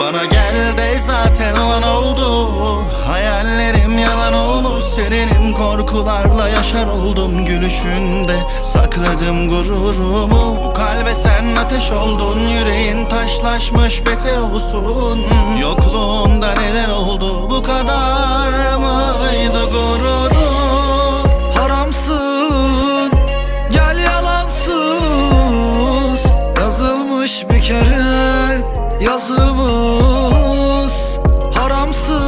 Bana gel de zaten olan oldu. Hayallerim yalan olmuş serinim Korkularla yaşar oldum gülüşünde. Sakladım gururumu Bu kalbe sen ateş oldun. Yüreğin taşlaşmış beter olsun. Yokluğunda neler oldu bu kadar mıydı gururum Haramsın gel yalansız. Yazılmış bir kere. Yazımız haramsız.